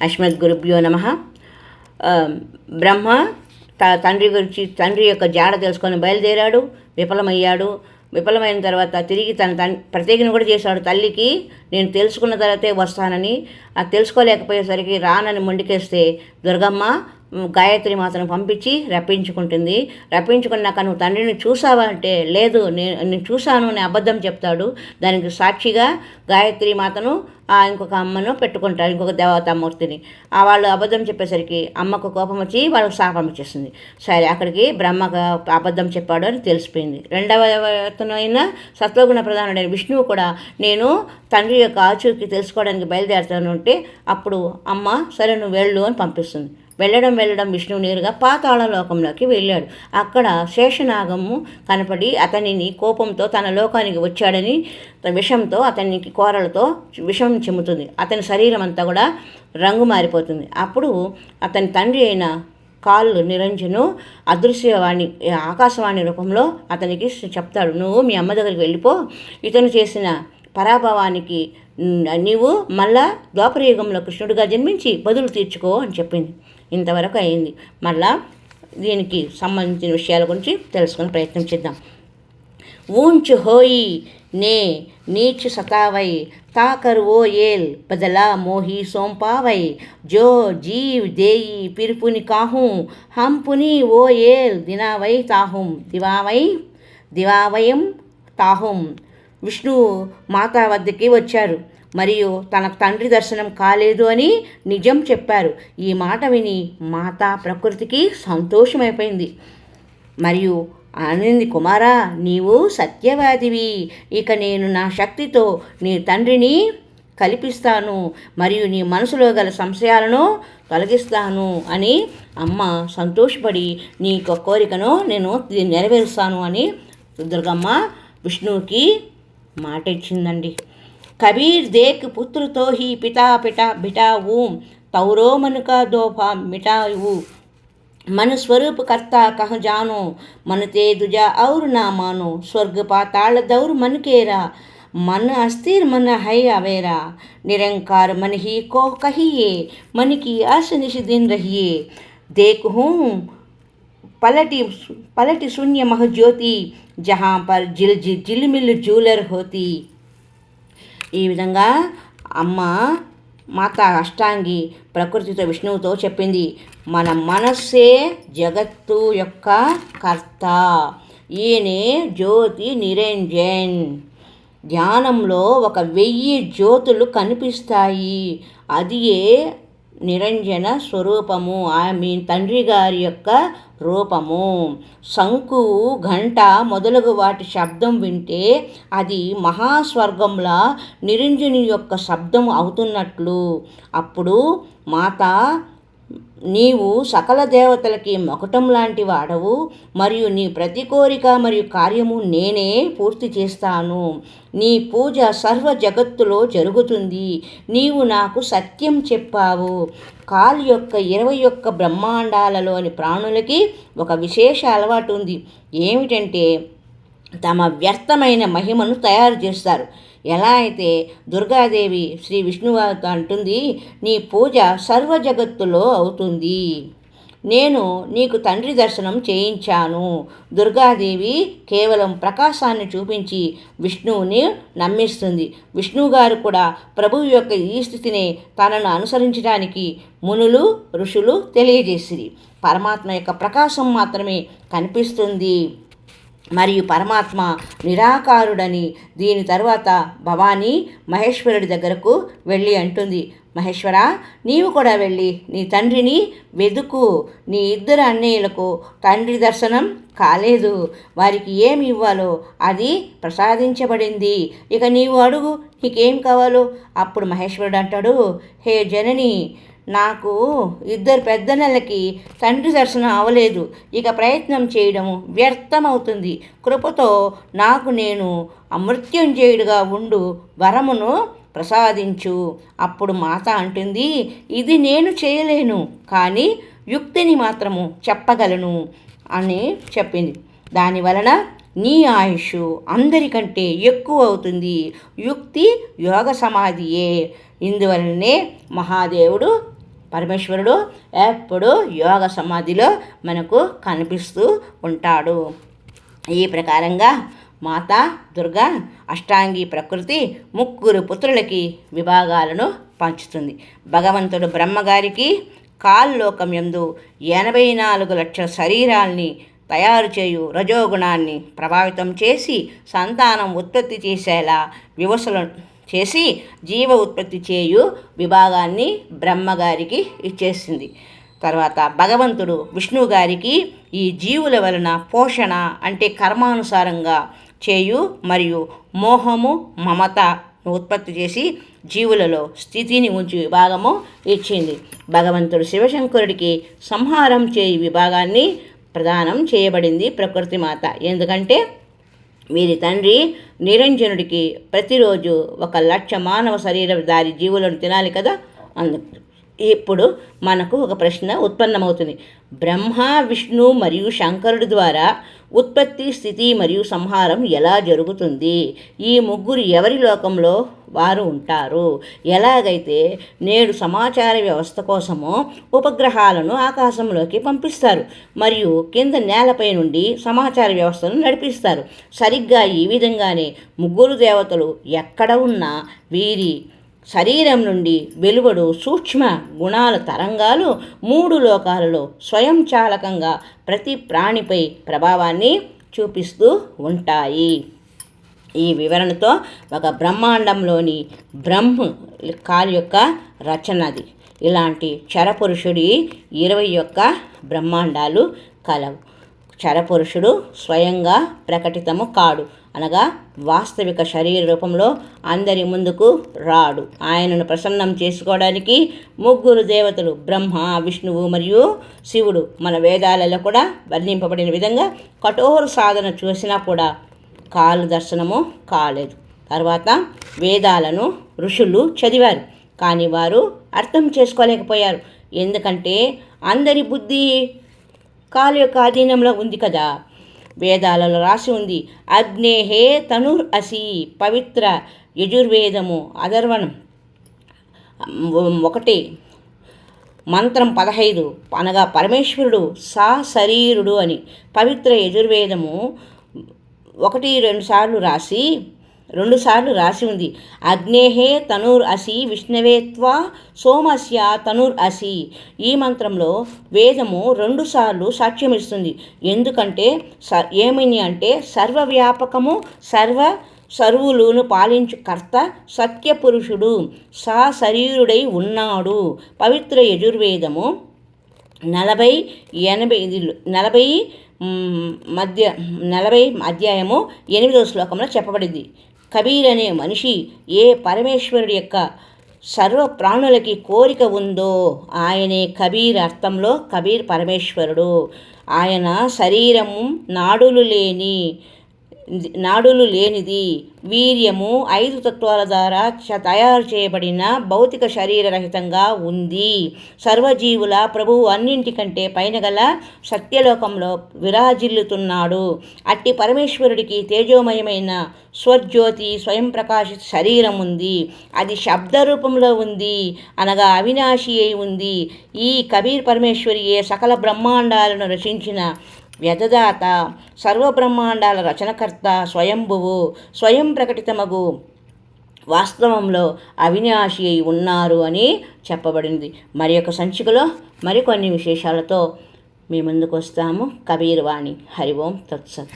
అస్మద్ గురుభ్యో నమ బ్రహ్మ త తండ్రి గురించి తండ్రి యొక్క జాడ తెలుసుకొని బయలుదేరాడు విఫలమయ్యాడు. విఫలమైన తర్వాత తిరిగి తన తన్ ప్రత్యేకను కూడా చేశాడు తల్లికి నేను తెలుసుకున్న తర్వాతే వస్తానని. అది తెలుసుకోలేకపోయేసరికి రానని మొండికేస్తే దుర్గమ్మ గాయత్రి మాతను పంపించి రప్పించుకుంటుంది. రప్పించుకున్నాక నువ్వు తండ్రిని చూసావా అంటే లేదు నేను నేను చూశాను అని అబద్ధం చెప్తాడు. దానికి సాక్షిగా గాయత్రి మాతను ఆ ఇంకొక అమ్మను పెట్టుకుంటారు ఇంకొక దేవతామూర్తిని. ఆ వాళ్ళు అబద్ధం చెప్పేసరికి అమ్మకు కోపం వచ్చి వాళ్ళకి శాపం ఇచ్చేస్తుంది. సరే అక్కడికి బ్రహ్మకు అబద్ధం చెప్పాడు అని తెలిసిపోయింది. రెండవ అతను అయిన సత్వగుణ ప్రధానుడైన విష్ణువు కూడా నేను తండ్రి యొక్క ఆచూకీ తెలుసుకోవడానికి బయలుదేరుతాను అంటే అప్పుడు అమ్మ సరే నువ్వు వెళ్ళు అని పంపిస్తుంది. వెళ్ళడం వెళ్ళడం విష్ణువు నేరుగా పాతాళ లోకంలోకి వెళ్ళాడు. అక్కడ శేషనాగము కనపడి అతనిని కోపంతో తన లోకానికి వచ్చాడని విషంతో అతనికి కోరలతో విషం చెమ్ముతుంది. అతని శరీరం అంతా కూడా రంగు మారిపోతుంది. అప్పుడు అతని తండ్రి అయిన కాళ్ళు నిరంజను అదృశ్యవాణి ఆకాశవాణి రూపంలో అతనికి చెప్తాడు నువ్వు మీ అమ్మ దగ్గరికి వెళ్ళిపో. ఇతను చేసిన పరాభవానికి నీవు మళ్ళా ద్వాపరయుగంలో కృష్ణుడిగా జన్మించి బదులు తీర్చుకో అని చెప్పింది. ఇంతవరకు అయింది. మళ్ళా దీనికి సంబంధించిన విషయాల గురించి తెలుసుకునే ప్రయత్నం చేద్దాం. ఊంచు హోయి నే నీచు సతావై తాకరు ఓ ఏల్ బదలా మోహి సోంపావై జో జీవ్ దేయి పిరుపుని కాహు హంపుని ఓ ఏల్ దినావై తాహుం దివావై దివావయం తాహుం. విష్ణు మాతా వద్దకి వచ్చారు. మరియు తనకు తండ్రి దర్శనం కాలేదు అని నిజం చెప్పారు. ఈ మాట విని మాత ప్రకృతికి సంతోషమైపోయింది. మరియు ఆనంది కుమారా నీవు సత్యవాదివి. ఇక నేను నా శక్తితో నీ తండ్రిని కల్పిస్తాను మరియు నీ మనసులో గల సంశయాలను తొలగిస్తాను అని అమ్మ సంతోషపడి నీ యొక్క కోరికను నేను నెరవేరుస్తాను అని దుర్గమ్మ విష్ణువుకి మాట ఇచ్చిందండి कबीर देख पुत्र तो ही पिता पिटा भिटाऊँ तौरो मन का दोफा मिटाऊ मन स्वरूप करता कह जानो, मन ते दुजा और ना मानो। स्वर्ग पाताल दौर मन केरा, मन अस्थिर मन है अवेरा। निरंकार मन ही को कहिए, मन की अस निशिदिन रहिए। देख हूँ, पलटी पलटी शून्य मह ज्योति, जहाँ पर जिल जिल मिल जूलर होती। ఈ విధంగా అమ్మ మాత అష్టాంగి ప్రకృతితో విష్ణువుతో చెప్పింది. మన మనస్సే జగత్తు యొక్క కర్త. ఈయనే జ్యోతి నిరంజన్. ధ్యానంలో ఒక వెయ్యి జ్యోతులు కనిపిస్తాయి. అదియే నిరంజన స్వరూపము ఆమె తండ్రి గారి యొక్క రూపము. శంకు ఘంట మొదలగు వాటి శబ్దం వింటే అది మహాస్వర్గంలా నిరంజని యొక్క శబ్దం అవుతున్నట్లు. అప్పుడు మాత నీవు సకల దేవతలకి మొకటం లాంటి వాడవు మరియు నీ ప్రతి కోరిక మరియు కార్యము నేనే పూర్తి చేస్తాను. నీ పూజ సర్వ జగత్తులో జరుగుతుంది. నీవు నాకు సత్యం చెప్పావు. కాల్ యొక్క ఇరవై ఒక్క బ్రహ్మాండాలలోని ప్రాణులకి ఒక విశేష అలవాటు ఉంది. ఏమిటంటే తమ వ్యర్థమైన మహిమను తయారు చేస్తారు. ఎలా అయితే దుర్గాదేవి శ్రీ విష్ణువారితో అంటుంది నీ పూజ సర్వ జగత్తులో అవుతుంది. నేను నీకు తండ్రి దర్శనం చేయించాను. దుర్గాదేవి కేవలం ప్రకాశాన్ని చూపించి విష్ణువుని నమ్మిస్తుంది. విష్ణువు గారు కూడా ప్రభువు యొక్క ఈ స్థితిని తనను అనుసరించడానికి మునులు ఋషులు తెలియజేసిరి. పరమాత్మ యొక్క ప్రకాశం మాత్రమే కనిపిస్తుంది. మరియు పరమాత్మ నిరాకారుడని దీని తర్వాత భవానీ మహేశ్వరుడి దగ్గరకు వెళ్ళి అంటుంది. మహేశ్వర నీవు కూడా వెళ్ళి నీ తండ్రిని వెదుకు. నీ ఇద్దరు అన్నయ్యలకు తండ్రి దర్శనం కాలేదు. వారికి ఏమి ఇవ్వాలో అది ప్రసాదించబడింది. ఇక నీవు అడుగు నీకేం కావాలో? అప్పుడు మహేశ్వరుడు అంటాడు హే జనని నాకు ఇద్దరు పెద్ద నెలకి తండ్రి దర్శనం అవలేదు ఇక ప్రయత్నం చేయడం వ్యర్థమవుతుంది. కృపతో నాకు నేను అమృత్యుంజయుడిగా ఉండు వరమును ప్రసాదించు. అప్పుడు మాత అంటుంది ఇది నేను చేయలేను కానీ యుక్తిని మాత్రము చెప్పగలను అని చెప్పింది. దాని వలన నీ ఆయుష్ అందరికంటే ఎక్కువ అవుతుంది. యుక్తి యోగ సమాధియే. ఇందువలనే మహాదేవుడు పరమేశ్వరుడు ఎప్పుడు యోగ సమాధిలో మనకు కనిపిస్తూ ఉంటాడు. ఈ ప్రకారంగా మాత దుర్గా అష్టాంగి ప్రకృతి ముగ్గురు పుత్రులకి విభాగాలను పంచుతుంది. భగవంతుడు బ్రహ్మగారికి కాల్లోకం యందు ఎనభై నాలుగు లక్షల శరీరాల్ని తయారు చేయు రజోగుణాన్ని ప్రభావితం చేసి సంతానం ఉత్పత్తి చేసేలా వివసలు చేసి జీవ ఉత్పత్తి చేయు విభాగాన్ని బ్రహ్మగారికి ఇచ్చేసింది. తర్వాత భగవంతుడు విష్ణువు గారికి ఈ జీవుల వలన పోషణ అంటే కర్మానుసారంగా చేయు మరియు మోహము మమత ఉత్పత్తి చేసి జీవులలో స్థితిని ఉంచి విభాగము ఇచ్చింది. భగవంతుడు శివశంకరుడికి సంహారం చేయి విభాగాన్ని ప్రదానం చేయబడింది ప్రకృతి మాత. ఎందుకంటే వీరి తండ్రి నిరంజనుడికి ప్రతిరోజు ఒక లక్ష మానవ శరీరధారి జీవులను తినాలి కదా? అందు ఇప్పుడు మనకు ఒక ప్రశ్న ఉత్పన్నమవుతుంది. బ్రహ్మ విష్ణు మరియు శంకరుడి ద్వారా ఉత్పత్తి స్థితి మరియు సంహారం ఎలా జరుగుతుంది? ఈ ముగ్గురు ఎవరి లోకంలో వారు ఉంటారు? ఎలాగైతే నేడు సమాచార వ్యవస్థ కోసము ఉపగ్రహాలను ఆకాశంలోకి పంపిస్తారు మరియు కింద నేలపై నుండి సమాచార వ్యవస్థను నడిపిస్తారు. సరిగ్గా ఈ విధంగానే ముగ్గురు దేవతలు ఎక్కడ ఉన్నా వీరి శరీరం నుండి వెలువడు సూక్ష్మ గుణాల తరంగాలు మూడు లోకాలలో స్వయంచాలకంగా ప్రతి ప్రాణిపై ప్రభావాన్ని చూపిస్తూ ఉంటాయి. ఈ వివరణతో ఒక బ్రహ్మాండంలోని బ్రహ్మ కాలు యొక్క రచనది ఇలాంటి చరపురుషుడి ఇరవై యొక్క బ్రహ్మాండాలు కలవు. చరపురుషుడు స్వయంగా ప్రకటితము కాడు. అనగా వాస్తవిక శరీర రూపంలో అందరి ముందుకు రాడు. ఆయనను ప్రసన్నం చేసుకోవడానికి ముగ్గురు దేవతలు బ్రహ్మ విష్ణువు మరియు శివుడు మన వేదాలలో కూడా వర్ణింపబడిన విధంగా కఠోర సాధన చూసినా కూడా కాలు దర్శనము కాలేదు. తర్వాత వేదాలను ఋషులు చదివారు. కానీ వారు అర్థం చేసుకోలేకపోయారు. ఎందుకంటే అందరి బుద్ధి కాలు యొక్క అధీనంలో ఉంది కదా. వేదాలలో రాసి ఉంది. అగ్నేహే తనుర్ అసి పవిత్ర యజుర్వేదము అధర్వణం. ఒకటి మంత్రం పదహైదు అనగా పరమేశ్వరుడు సా శరీరుడు అని. పవిత్ర యజుర్వేదము ఒకటి రెండు సార్లు రాసి రెండుసార్లు రాసి ఉంది. అగ్నేహే తనుర్ అసి విష్ణవేత్వా సోమస్య తనుర్ అసి. ఈ మంత్రంలో వేదము రెండుసార్లు సాక్ష్యమిస్తుంది. ఎందుకంటే స ఏమని అంటే సర్వవ్యాపకము సర్వ సర్వులును పాలించు కర్త సత్యపురుషుడు. సా శరీరుడై ఉన్నాడు. పవిత్ర యజుర్వేదము నలభై ఎనభై నలభై మధ్య నలభై అధ్యాయము ఎనిమిదవ శ్లోకంలో చెప్పబడింది. కబీర్ అనే మనిషి ఏ పరమేశ్వరుడి యొక్క సర్వ ప్రాణులకి కోరిక ఉందో ఆయనే కబీర్ అర్థంలో కబీర్ పరమేశ్వరుడు. ఆయన శరీరము నాడులు లేని నాడులు లేనిది. వీర్యము ఐదు తత్వాల ద్వారా తయారు చేయబడిన భౌతిక శరీరరహితంగా ఉంది. సర్వజీవుల ప్రభువు అన్నింటికంటే పైన గల సత్యలోకంలో విరాజిల్లుతున్నాడు. అట్టి పరమేశ్వరుడికి తేజోమయమైన స్వజ్యోతి స్వయం ప్రకాశిత శరీరం ఉంది. అది శబ్ద రూపంలో ఉంది. అనగా అవినాశి అయి ఉంది. ఈ కబీర్ పరమేశ్వరియే సకల బ్రహ్మాండాలను రచించిన వ్యధదాత సర్వబ్రహ్మాండాల రచనకర్త స్వయంభువు స్వయం ప్రకటితమగు వాస్తవంలో అవినాశి అయి ఉన్నారు అని చెప్పబడింది. మరి యొక్క సంచికలో మరికొన్ని విశేషాలతో మీ ముందుకు వస్తాము కబీర్వాణి. హరి ఓం తత్సత్.